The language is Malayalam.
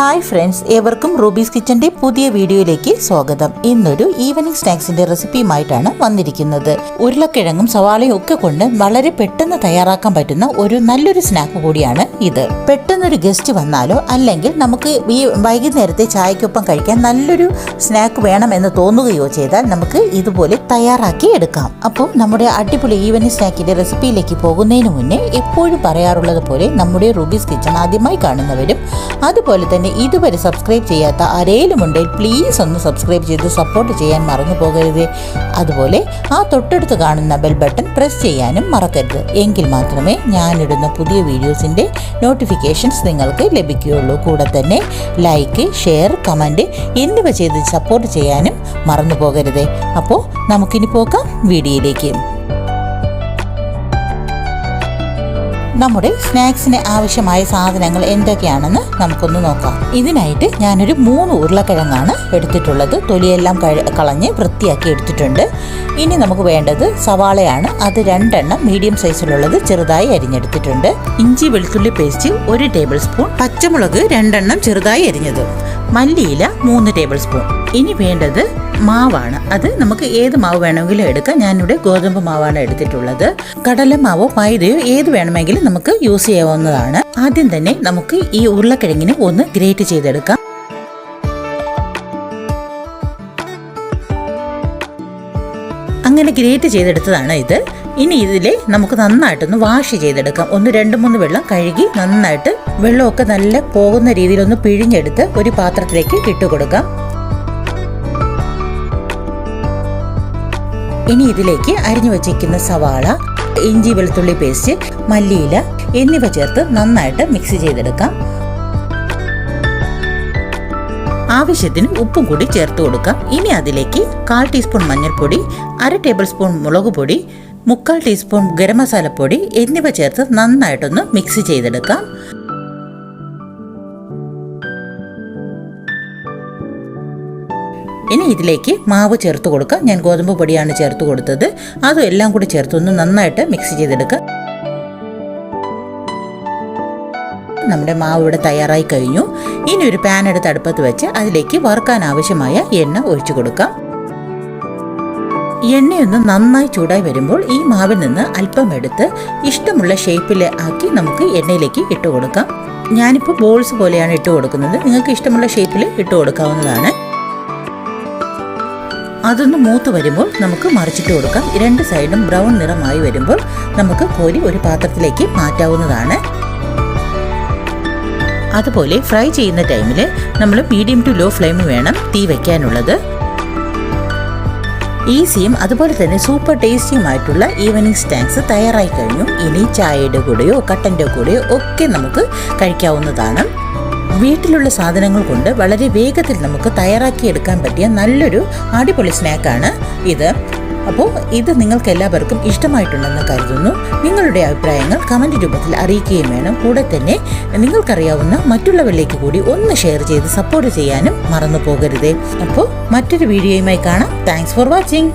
ഹായ് ഫ്രണ്ട്സ് ഏവർക്കും റൂബീസ് കിച്ചന്റെ പുതിയ വീഡിയോയിലേക്ക് സ്വാഗതം. ഇന്നൊരു ഈവനിങ് സ്നാക്സിന്റെ റെസിപ്പിയുമായിട്ടാണ് വന്നിരിക്കുന്നത്. ഉരുളക്കിഴങ്ങും സവാളയും ഒക്കെ കൊണ്ട് വളരെ പെട്ടെന്ന് തയ്യാറാക്കാൻ പറ്റുന്ന ഒരു നല്ലൊരു സ്നാക്ക് കൂടിയാണ് ഇത്. പെട്ടെന്നൊരു ഗസ്റ്റ് വന്നാലോ അല്ലെങ്കിൽ നമുക്ക് ഈ വൈകുന്നേരത്തെ ചായക്കൊപ്പം കഴിക്കാൻ നല്ലൊരു സ്നാക്ക് വേണമെന്ന് തോന്നുകയോ ചെയ്താൽ നമുക്ക് ഇതുപോലെ തയ്യാറാക്കി എടുക്കാം. അപ്പോൾ നമ്മുടെ അടിപൊളി ഈവനിങ് സ്നാക്കിന്റെ റെസിപ്പിയിലേക്ക് പോകുന്നതിന് മുന്നേ എപ്പോഴും പറയാറുള്ളത് പോലെ നമ്മുടെ റൂബീസ് കിച്ചൺ ആദ്യമായി കാണുന്നവരും അതുപോലെ തന്നെ ഇതുവരെ സബ്സ്ക്രൈബ് ചെയ്യാത്ത ആരേലും ഉണ്ടെങ്കിൽ പ്ലീസ് ഒന്ന് സബ്സ്ക്രൈബ് ചെയ്ത് സപ്പോർട്ട് ചെയ്യാൻ മറന്നു പോകരുത്. അതുപോലെ ആ തൊട്ടടുത്ത് കാണുന്ന ബെൽ ബട്ടൺ പ്രസ് ചെയ്യാനും മറക്കരുത്. എങ്കിൽ മാത്രമേ ഞാനിടുന്ന പുതിയ വീഡിയോസിന്റെ നോട്ടിഫിക്കേഷൻസ് നിങ്ങൾക്ക് ലഭിക്കുകയുള്ളൂ. കൂടെ തന്നെ ലൈക്ക് ഷെയർ കമന്റ് എന്നിവ ചെയ്ത് സപ്പോർട്ട് ചെയ്യാനും മറന്നു പോകരുത്. അപ്പോൾ നമുക്കിനി പോക്കാം വീഡിയോയിലേക്ക്. നമ്മുടെ സ്നാക്സിന് ആവശ്യമായ സാധനങ്ങൾ എന്തൊക്കെയാണെന്ന് നമുക്കൊന്ന് നോക്കാം. ഇതിനായിട്ട് ഞാനൊരു മൂന്ന് ഉരുളക്കിഴങ്ങാണ് എടുത്തിട്ടുള്ളത്. തൊലിയെല്ലാം കളഞ്ഞ് വൃത്തിയാക്കി എടുത്തിട്ടുണ്ട്. ഇനി നമുക്ക് വേണ്ടത് സവാളയാണ്. അത് രണ്ടെണ്ണം മീഡിയം സൈസിലുള്ളത് ചെറുതായി അരിഞ്ഞെടുത്തിട്ടുണ്ട്. ഇഞ്ചി വെളുത്തുള്ളി പേസ്റ്റ് ഒരു ടേബിൾ സ്പൂൺ. പച്ചമുളക് രണ്ടെണ്ണം ചെറുതായി അരിഞ്ഞത്. മല്ലിയില മൂന്ന് ടേബിൾ സ്പൂൺ. ഇനി വേണ്ടത് മാവാണ്. അത് നമുക്ക് ഏത് മാവ് വേണമെങ്കിലും എടുക്കാം. ഞാനിവിടെ ഗോതമ്പ് മാവാണ് എടുത്തിട്ടുള്ളത്. കടല മാവോ മൈദയോ ഏത് വേണമെങ്കിലും നമുക്ക് യൂസ് ചെയ്യാവുന്നതാണ്. ആദ്യം തന്നെ നമുക്ക് ഈ ഉരുളക്കിഴങ്ങിനെ ഒന്ന് ഗ്രേറ്റ് ചെയ്തെടുക്കാം. അങ്ങനെ ഗ്രേറ്റ് ചെയ്തെടുത്തതാണ് ഇത്. ഇനി ഇതിലെ നമുക്ക് നന്നായിട്ടൊന്ന് വാഷ് ചെയ്തെടുക്കാം. ഒന്ന് രണ്ട് മൂന്ന് വെള്ളം കഴുകി നന്നായിട്ട് വെള്ളമൊക്കെ നല്ല പോകുന്ന രീതിയിൽ ഒന്ന് പിഴിഞ്ഞെടുത്ത് ഒരു പാത്രത്തിലേക്ക് ഇട്ട് കൊടുക്കാം ഇനി ഇതിലേക്ക് അരിഞ്ഞു വച്ചിരിക്കുന്ന സവാള ഇഞ്ചി വെളുത്തുള്ളി പേസ്റ്റ് മല്ലിയില എന്നിവ ചേർത്ത് നന്നായിട്ട് മിക്സ് ചെയ്തെടുക്കാം. ആവശ്യത്തിന് ഉപ്പും കൂടി ചേർത്ത് കൊടുക്കാം. ഇനി അതിലേക്ക് കാൽ ടീസ്പൂൺ മഞ്ഞൾപ്പൊടി അര ടേബിൾ സ്പൂൺ മുളക് പൊടി മുക്കാൽ ടീസ്പൂൺ ഗരം മസാലപ്പൊടി എന്നിവ ചേർത്ത് നന്നായിട്ടൊന്ന് മിക്സ് ചെയ്തെടുക്കാം. ഇനി ഇതിലേക്ക് മാവ് ചേർത്ത് കൊടുക്കുക. ഞാൻ ഗോതമ്പ് പൊടിയാണ് ചേർത്ത് കൊടുത്തത്. അതും എല്ലാം കൂടി ചേർത്തൊന്ന് നന്നായിട്ട് മിക്സ് ചെയ്തെടുക്കുക. നമ്മുടെ മാവ് ഇവിടെ തയ്യാറായി കഴിഞ്ഞു. ഇനി ഒരു പാൻ എടുത്ത് അടുപ്പത്ത് വെച്ച് അതിലേക്ക് വറുക്കാൻ ആവശ്യമായ എണ്ണ ഒഴിച്ചു കൊടുക്കാം എണ്ണയൊന്ന് നന്നായി ചൂടായി വരുമ്പോൾ ഈ മാവിൽ നിന്ന് അല്പം എടുത്ത് ഇഷ്ടമുള്ള ഷേപ്പിൽ ആക്കി നമുക്ക് എണ്ണയിലേക്ക് ഇട്ട് കൊടുക്കാം. ഞാനിപ്പോൾ ബോൾസ് പോലെയാണ് ഇട്ട് കൊടുക്കുന്നത്. നിങ്ങൾക്ക് ഇഷ്ടമുള്ള ഷേപ്പിൽ ഇട്ട് കൊടുക്കാവുന്നതാണ്. അതൊന്ന് മൂത്ത് വരുമ്പോൾ നമുക്ക് മറിച്ചിട്ട് കൊടുക്കാം. രണ്ട് സൈഡും ബ്രൗൺ നിറമായി വരുമ്പോൾ നമുക്ക് കോരി ഒരു പാത്രത്തിലേക്ക് മാറ്റാവുന്നതാണ്. അതുപോലെ ഫ്രൈ ചെയ്യുന്ന ടൈമിൽ നമ്മൾ മീഡിയം ടു ലോ ഫ്ലെയിം വേണം തീ വയ്ക്കാനുള്ളത് ഈസിയും അതുപോലെ തന്നെ സൂപ്പർ ടേസ്റ്റിയുമായിട്ടുള്ള ഈവനിങ് സ്നാക്സ് തയ്യാറായി കഴിഞ്ഞു. ഇനി ചായയുടെ കൂടെയോ കട്ടന്റെ കൂടെയോ ഒക്കെ നമുക്ക് കഴിക്കാവുന്നതാണ്. വീട്ടിലുള്ള സാധനങ്ങൾ കൊണ്ട് വളരെ വേഗത്തിൽ നമുക്ക് തയ്യാറാക്കിയെടുക്കാൻ പറ്റിയ നല്ലൊരു അടിപൊളി സ്നാക്കാണ് ഇത്. അപ്പോൾ ഇത് നിങ്ങൾക്ക് എല്ലാവർക്കും ഇഷ്ടമായിട്ടുണ്ടെന്ന് കരുതുന്നു. നിങ്ങളുടെ അഭിപ്രായങ്ങൾ കമന്റ് രൂപത്തിൽ അറിയിക്കുകയും വേണം. കൂടെ തന്നെ നിങ്ങൾക്കറിയാവുന്ന മറ്റുള്ളവരിലേക്ക് കൂടി ഒന്ന് ഷെയർ ചെയ്ത് സപ്പോർട്ട് ചെയ്യാനും മറന്നു പോകരുതേ. അപ്പോൾ മറ്റൊരു വീഡിയോയുമായി കാണാം. Thanks for watching